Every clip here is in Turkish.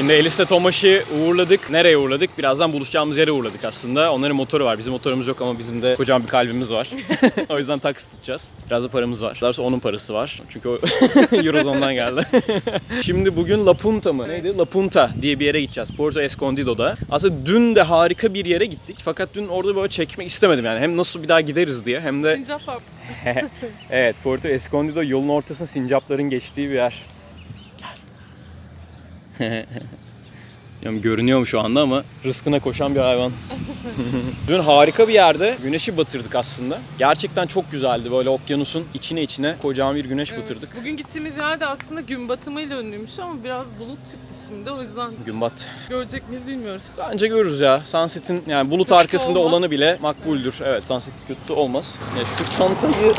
Şimdi Elis'le Tomaş'ı uğurladık. Nereye uğurladık? Birazdan buluşacağımız yere uğurladik aslında. Onların motoru var. Bizim motorumuz yok ama bizim de kocaman bir kalbimiz var. o yüzden taksi tutacağız. Biraz da paramız var. Daha doğrusu onun parası var. Çünkü o Eurozone'dan geldi. Şimdi bugün La Punta mı? Neydi? La Punta diye bir yere gideceğiz. Porto Escondido'da. Aslında dün de harika bir yere gittik. Fakat dün orada böyle çekmek istemedim yani. Hem nasıl bir daha gideriz diye hem de Sincap evet, Porto Escondido yolun ortasında sincapların geçtiği bir yer. Görünüyor mu şu anda ama rızkına koşan bir hayvan. Dün harika bir yerde güneşi batırdık aslında. Gerçekten çok güzeldi böyle okyanusun içine içine kocaman bir güneş Evet, batırdık. Bugün gittiğimiz yerde aslında gün batımıyla ünlüymüş ama biraz bulut çıktı şimdi. O yüzden Gün bat. görecek miyiz bilmiyoruz. Bence görürüz ya. Sunset'in yani bulut Kötüsü arkasında olmaz. olanı bile makbuldür. Evet Sunset'in kötüsü olmaz. Ya şu çantayı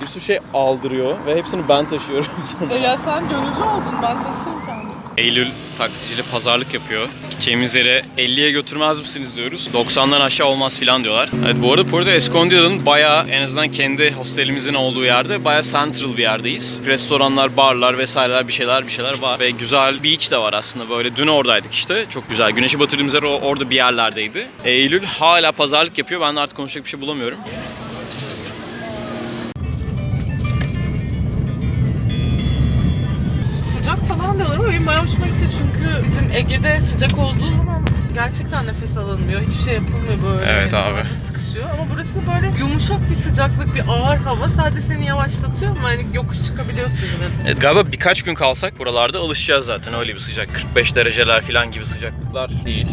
Bir sürü şey aldırıyor ve hepsini ben taşıyorum. E ya sen gönüllü oldun ben taşırım kendim. Eylül taksiciyle pazarlık yapıyor. Gideceğimiz yere 50'ye götürmez misiniz diyoruz. 90'dan aşağı olmaz filan diyorlar. Evet bu arada Porto Escondido'nun bayağı en azından kendi hostelimizin olduğu yerde bayağı central bir yerdeyiz. Restoranlar, barlar vesaireler bir şeyler bir şeyler var. Ve güzel beach de var aslında böyle. Dün oradaydık işte. Çok güzel. Güneşi batırdığımız yer o- orada bir yerlerdeydi. Eylül hala pazarlık yapıyor. Ben de artık konuşacak bir şey bulamıyorum. Hoşuma gitti çünkü bizim Ege'de sıcak olduğu zaman gerçekten nefes alınmıyor. Hiçbir şey yapılmıyor böyle. Evet abi. Sıkışıyor ama burası böyle yumuşak bir sıcaklık, bir ağır hava. Sadece seni yavaşlatıyor ama hani yokuş çıkabiliyorsun yine. Evet, galiba birkaç gün kalsak buralarda alışacağız zaten öyle bir sıcak. 45 dereceler falan gibi sıcaklıklar değil.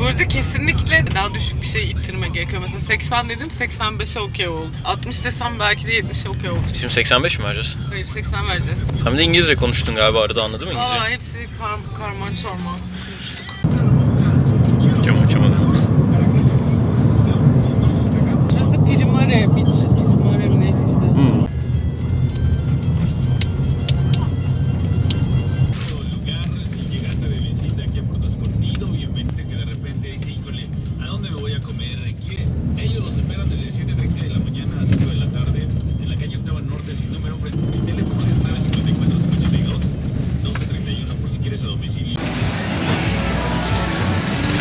Burada kesinlikle daha düşük bir şey ittirme gerekiyor. Mesela 80 dedim 85'e okey oldu. 60 desem belki de 70'e okey oldu. Şimdi 85 mi vereceğiz? Hayır 80 vereceğiz. Sen bir de İngilizce konuştun galiba arada anladın mı İngilizce? Aa hepsi kar, karman çorman konuştuk.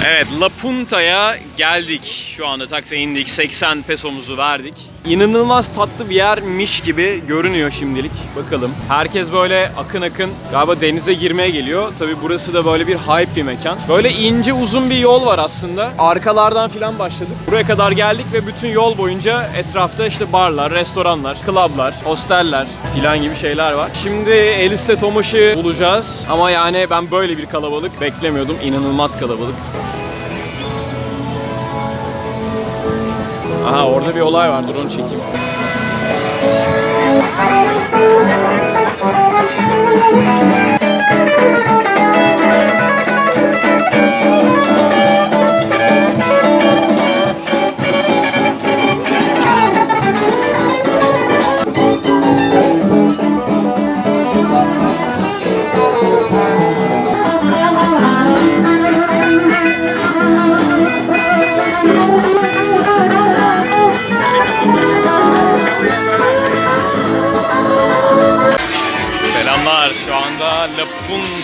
Evet La Punta'ya geldik. Şu anda taksiye indik. 80 pesomuzu verdik. İnanılmaz tatlı bir yermiş gibi görünüyor şimdilik. Bakalım. Herkes böyle akın akın galiba denize girmeye geliyor. Tabi burası da böyle bir hype bir mekan. Böyle ince uzun bir yol var aslında. Arkalardan filan başladık. Buraya kadar geldik ve bütün yol boyunca etrafta işte barlar, restoranlar, klablar, hosteller filan gibi şeyler var. Şimdi Elis'le Tomaş'ı bulacağız. Ama yani ben böyle bir kalabalık beklemiyordum. İnanılmaz kalabalık. Aha orada bir olay var. Dur onu çekeyim. Selamlar.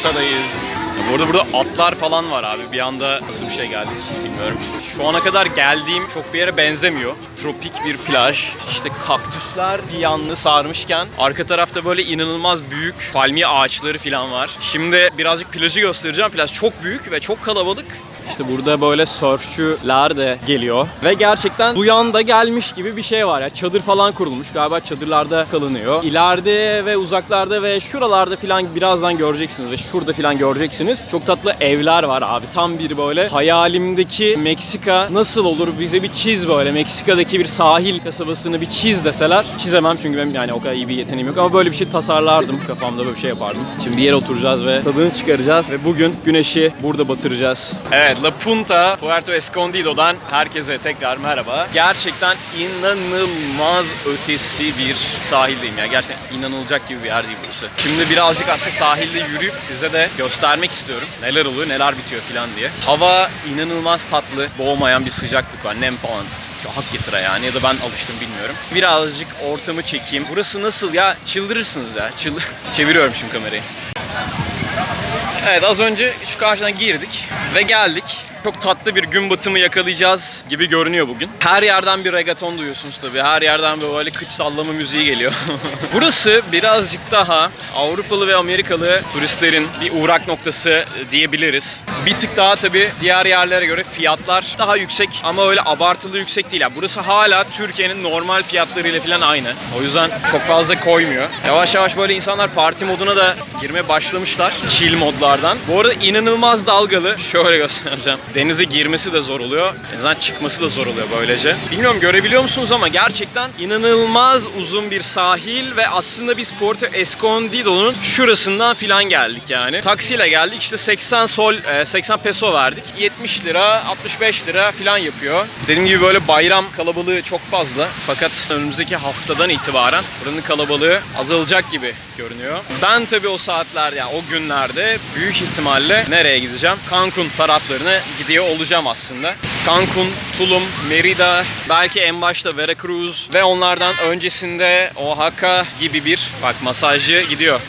Punta'dayız. Bu arada burada atlar falan var abi. Bir anda nasıl bir şey geldik bilmiyorum. Şu ana kadar geldiğim çok bir yere benzemiyor. Tropik bir plaj. İşte kaktüsler bir yanını sarmışken arka tarafta böyle inanılmaz büyük palmiye ağaçları falan var. Şimdi birazcık plajı göstereceğim. Plaj çok büyük ve çok kalabalık. İşte burada böyle sörfçüler de geliyor. Ve gerçekten duyan da gelmiş gibi bir şey var ya. Çadır falan kurulmuş. Galiba çadırlarda kalınıyor. İleride ve uzaklarda ve şuralarda falan birazdan göreceksiniz ve şurada falan göreceksiniz. Çok tatlı evler var abi. Tam bir böyle hayalimdeki Meksika nasıl olur bize bir çiz böyle. Meksika'daki bir sahil kasabasını bir çiz deseler. Çizemem çünkü benim yani o kadar iyi bir yeteneğim yok ama böyle bir şey tasarlardım. Kafamda böyle bir şey yapardım. Şimdi bir yere oturacağız ve tadını çıkaracağız ve bugün güneşi burada batıracağız. Evet La Punta, Puerto Escondido'dan herkese tekrar merhaba. Gerçekten inanılmaz ötesi bir sahildeyim ya. Gerçekten inanılacak gibi bir yer değil burası. Şimdi birazcık aslında sahilde yürüyüp size de göstermek istiyorum. Neler oluyor, neler bitiyor falan diye. Hava inanılmaz tatlı, boğmayan bir sıcaklık var, nem falan. Hak getire yani ya da ben alıştım bilmiyorum. Birazcık ortamı çekeyim. Burası nasıl ya? Çıldırırsınız ya. Çıl Çeviriyorum şimdi kamerayı. Evet az önce şu karşıdan girdik ve geldik. Çok tatlı bir gün batımı yakalayacağız gibi görünüyor bugün. Her yerden bir reggaeton duyuyorsunuz tabii. Her yerden böyle kıç sallama müziği geliyor. Burası birazcık daha Avrupalı ve Amerikalı turistlerin bir uğrak noktası diyebiliriz. Bir tık daha tabii diğer yerlere göre fiyatlar daha yüksek ama öyle abartılı yüksek değil. Yani burası hala Türkiye'nin normal fiyatlarıyla falan aynı. O yüzden çok fazla koymuyor. Yavaş yavaş böyle insanlar parti moduna da girmeye başlamışlar. Chill modlardan. Bu arada inanılmaz dalgalı. Şöyle göstereceğim. Denize girmesi de zor oluyor. Denizden çıkması da zor oluyor böylece. Bilmiyorum görebiliyor musunuz ama gerçekten inanılmaz uzun bir sahil ve aslında biz Porto Escondido'nun şurasından filan geldik yani. Taksiyle geldik işte 80 sol, e, 80 peso verdik. 70 lira, 65 lira filan yapıyor. Dediğim gibi böyle bayram kalabalığı çok fazla. Fakat önümüzdeki haftadan itibaren buranın kalabalığı azalacak gibi görünüyor. Ben tabii o saatler ya o günlerde büyük ihtimalle nereye gideceğim? Cancun taraflarına gidiyor olacağım aslında. Cancun, Tulum, Merida, belki en başta Veracruz ve onlardan öncesinde Oaxaca gibi bir bak masajcı gidiyor.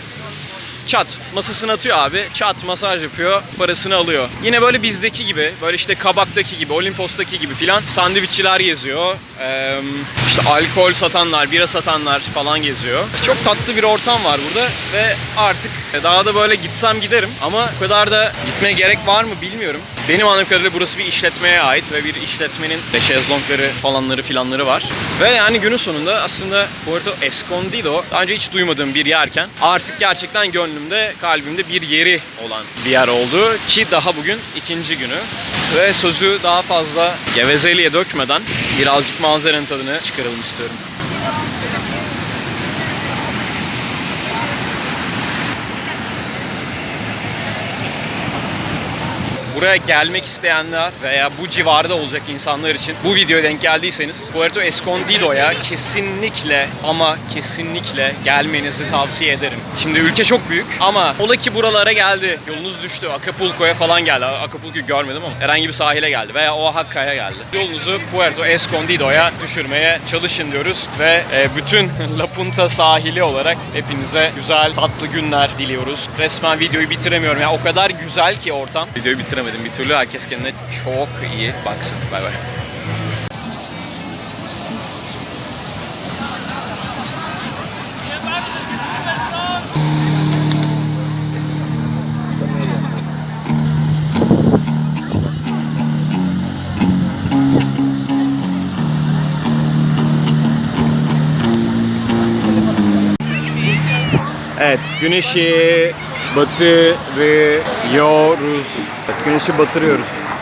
Çat masasını atıyor abi. Çat masaj yapıyor. Parasını alıyor. Yine böyle bizdeki gibi. Böyle işte Kabak'taki gibi, Olimpos'taki gibi filan sandviççiler geziyor. Ee, işte alkol satanlar, bira satanlar falan geziyor. Çok tatlı bir ortam var burada ve artık daha da böyle gitsem giderim ama o kadar da gitmeye gerek var mı bilmiyorum. Benim anladığım kadarıyla burası bir işletmeye ait ve bir işletmenin şezlongları falanları filanları var. Ve yani günün sonunda aslında Puerto Escondido daha önce hiç duymadığım bir yerken artık gerçekten gönlümde, kalbimde bir yeri olan bir yer oldu. Ki daha bugün ikinci günü. Ve sözü daha fazla gevezeliğe dökmeden birazcık manzaranın tadını çıkaralım istiyorum. Buraya gelmek isteyenler veya bu civarda olacak insanlar için bu videoya denk geldiyseniz Puerto Escondido'ya kesinlikle ama kesinlikle gelmenizi tavsiye ederim. Şimdi ülke çok büyük ama ola ki buralara geldi, yolunuz düştü, Acapulco'ya falan geldi. Acapulco'yu görmedim ama herhangi bir sahile geldi veya Oaxaca'ya geldi. Yolunuzu Puerto Escondido'ya düşürmeye çalışın diyoruz ve e, bütün La Punta sahili olarak hepinize güzel, tatlı günler diliyoruz. Resmen videoyu bitiremiyorum. ya o kadar güzel ki ortam. Videoyu bitiremedim bir türlü. Herkes kendine çok iyi baksın. Bay bay. Evet, güneşi batırıyoruz. Evet, güneşi batırıyoruz.